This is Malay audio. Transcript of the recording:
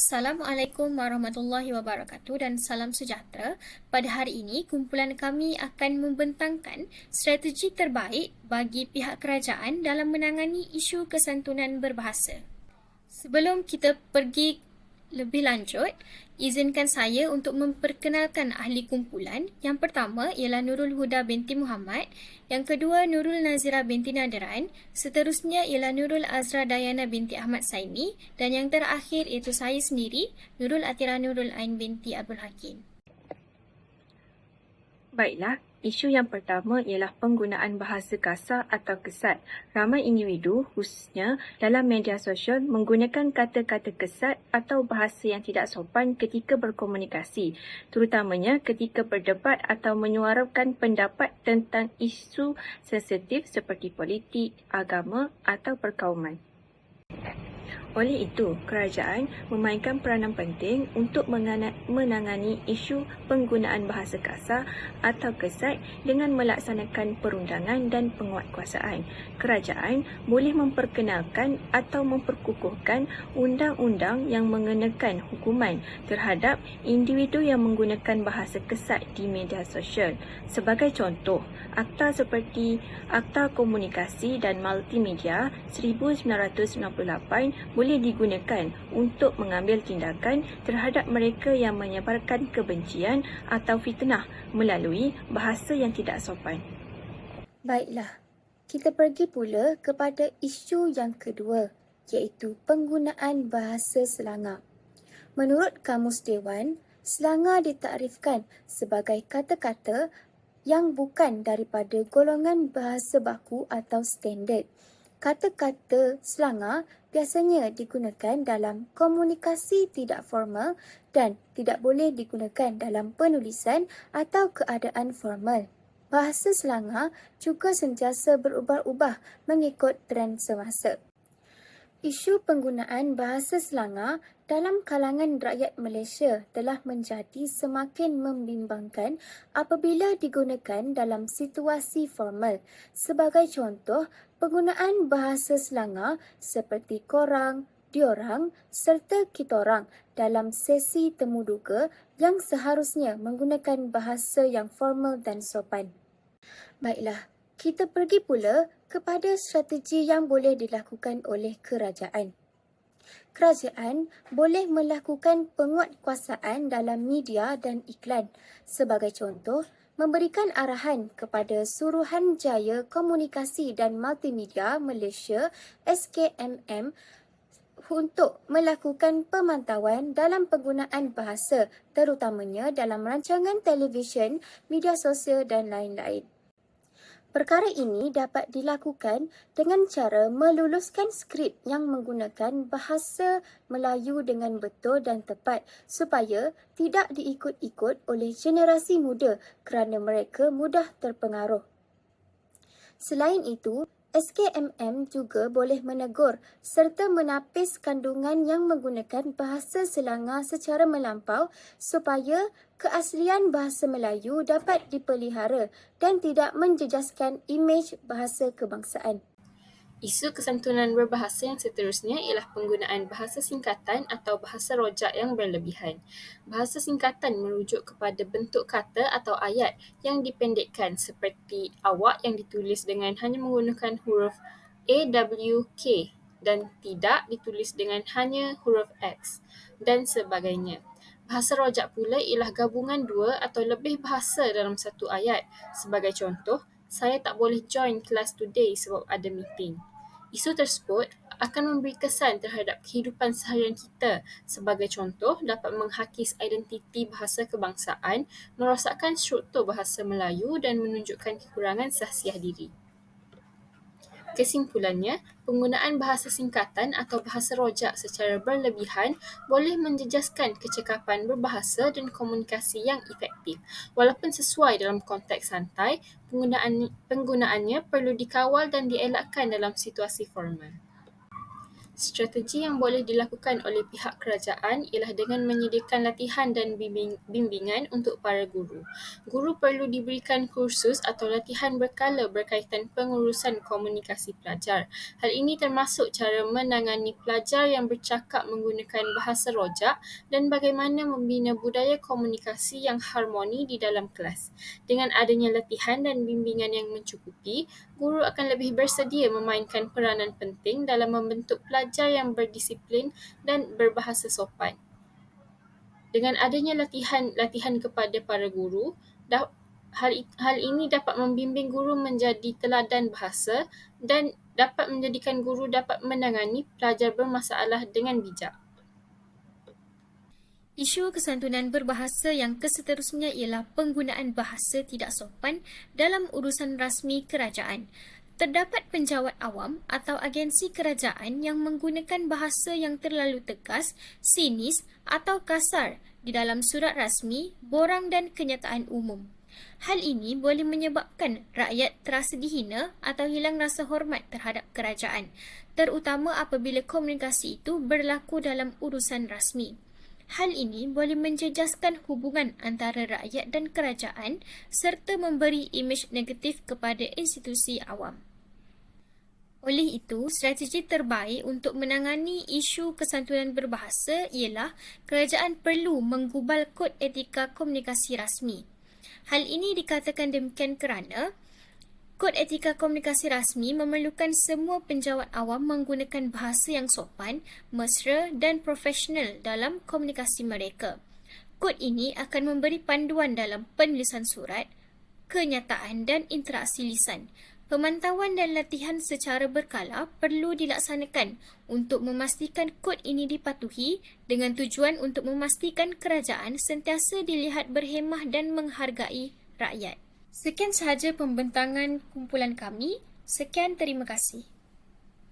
Assalamualaikum warahmatullahi wabarakatuh dan salam sejahtera. Pada hari ini, kumpulan kami akan membentangkan strategi terbaik bagi pihak kerajaan dalam menangani isu kesantunan berbahasa. Sebelum kita pergi lebih lanjut, izinkan saya untuk memperkenalkan ahli kumpulan. Yang pertama ialah Nurul Huda binti Muhammad, yang kedua Nurul Nazira binti Nadiran, seterusnya ialah Nurul Azra Dayana binti Ahmad Saimi dan yang terakhir iaitu saya sendiri, Nurul Atira Nurul Ain binti Abdul Hakim. Baiklah, Isu yang pertama ialah penggunaan bahasa kasar atau kesat. Ramai individu, khususnya dalam media sosial, menggunakan kata-kata kesat atau bahasa yang tidak sopan ketika berkomunikasi, terutamanya ketika berdebat atau menyuarakan pendapat tentang isu sensitif seperti politik, agama atau perkauman. Oleh itu, kerajaan memainkan peranan penting untuk menangani isu penggunaan bahasa kasar atau kesat dengan melaksanakan perundangan dan penguatkuasaan. Kerajaan boleh memperkenalkan atau memperkukuhkan undang-undang yang mengenakan hukuman terhadap individu yang menggunakan bahasa kesat di media sosial. Sebagai contoh, akta seperti Akta Komunikasi dan Multimedia 1998 boleh digunakan untuk mengambil tindakan terhadap mereka yang menyebarkan kebencian atau fitnah melalui bahasa yang tidak sopan. Baiklah, kita pergi pula kepada isu yang kedua iaitu penggunaan bahasa Selangor. Menurut Kamus Dewan, Selangor ditakrifkan sebagai kata-kata yang bukan daripada golongan bahasa baku atau standard. Kata-kata Selangor biasanya digunakan dalam komunikasi tidak formal dan tidak boleh digunakan dalam penulisan atau keadaan formal. Bahasa Selangor juga sentiasa berubah-ubah mengikut trend semasa. Isu penggunaan bahasa Selangor dalam kalangan rakyat Malaysia telah menjadi semakin membimbangkan apabila digunakan dalam situasi formal. Sebagai contoh, penggunaan bahasa Selangor seperti korang, diorang serta kitorang dalam sesi temu duga yang seharusnya menggunakan bahasa yang formal dan sopan. Baiklah, kita pergi pula kepada strategi yang boleh dilakukan oleh kerajaan. Kerajaan boleh melakukan penguatkuasaan dalam media dan iklan. Sebagai contoh, memberikan arahan kepada Suruhanjaya Komunikasi dan Multimedia Malaysia SKMM untuk melakukan pemantauan dalam penggunaan bahasa terutamanya dalam rancangan televisyen, media sosial dan lain-lain. Perkara ini dapat dilakukan dengan cara meluluskan skrip yang menggunakan bahasa Melayu dengan betul dan tepat supaya tidak diikut-ikut oleh generasi muda kerana mereka mudah terpengaruh. Selain itu, SKMM juga boleh menegur serta menapis kandungan yang menggunakan bahasa Selangor secara melampau supaya keaslian bahasa Melayu dapat dipelihara dan tidak menjejaskan imej bahasa kebangsaan. Isu kesantunan berbahasa yang seterusnya ialah penggunaan bahasa singkatan atau bahasa rojak yang berlebihan. Bahasa singkatan merujuk kepada bentuk kata atau ayat yang dipendekkan seperti awak yang ditulis dengan hanya menggunakan huruf A, W, K dan tidak ditulis dengan hanya huruf X dan sebagainya. Bahasa rojak pula ialah gabungan dua atau lebih bahasa dalam satu ayat. Sebagai contoh, saya tak boleh join kelas today sebab ada meeting. Isu tersebut akan memberi kesan terhadap kehidupan seharian kita. Sebagai contoh, dapat menghakis identiti bahasa kebangsaan, merosakkan struktur bahasa Melayu dan menunjukkan kekurangan sahsiah diri. Kesimpulannya, penggunaan bahasa singkatan atau bahasa rojak secara berlebihan boleh menjejaskan kecekapan berbahasa dan komunikasi yang efektif. Walaupun sesuai dalam konteks santai, penggunaan, penggunaannya perlu dikawal dan dielakkan dalam situasi formal. Strategi yang boleh dilakukan oleh pihak kerajaan ialah dengan menyediakan latihan dan bimbing, bimbingan untuk para guru. Guru perlu diberikan kursus atau latihan berkala berkaitan pengurusan komunikasi pelajar. Hal ini termasuk cara menangani pelajar yang bercakap menggunakan bahasa rojak dan bagaimana membina budaya komunikasi yang harmoni di dalam kelas. Dengan adanya latihan dan bimbingan yang mencukupi, guru akan lebih bersedia memainkan peranan penting dalam membentuk pelajar yang berdisiplin dan berbahasa sopan. Dengan adanya latihan-latihan kepada para guru, dah, hal, hal ini dapat membimbing guru menjadi teladan bahasa dan dapat menjadikan guru dapat menangani pelajar bermasalah dengan bijak. Isu kesantunan berbahasa yang keseterusnya ialah penggunaan bahasa tidak sopan dalam urusan rasmi kerajaan. Terdapat penjawat awam atau agensi kerajaan yang menggunakan bahasa yang terlalu tegas, sinis atau kasar di dalam surat rasmi, borang dan kenyataan umum. Hal ini boleh menyebabkan rakyat terasa dihina atau hilang rasa hormat terhadap kerajaan, terutama apabila komunikasi itu berlaku dalam urusan rasmi. Hal ini boleh menjejaskan hubungan antara rakyat dan kerajaan serta memberi imej negatif kepada institusi awam. Oleh itu, strategi terbaik untuk menangani isu kesantunan berbahasa ialah kerajaan perlu menggubal kod etika komunikasi rasmi. Hal ini dikatakan demikian kerana Kod etika komunikasi rasmi memerlukan semua penjawat awam menggunakan bahasa yang sopan, mesra dan profesional dalam komunikasi mereka. Kod ini akan memberi panduan dalam penulisan surat, kenyataan dan interaksi lisan. Pemantauan dan latihan secara berkala perlu dilaksanakan untuk memastikan kod ini dipatuhi dengan tujuan untuk memastikan kerajaan sentiasa dilihat berhemah dan menghargai rakyat. Sekian sahaja pembentangan kumpulan kami. Sekian terima kasih.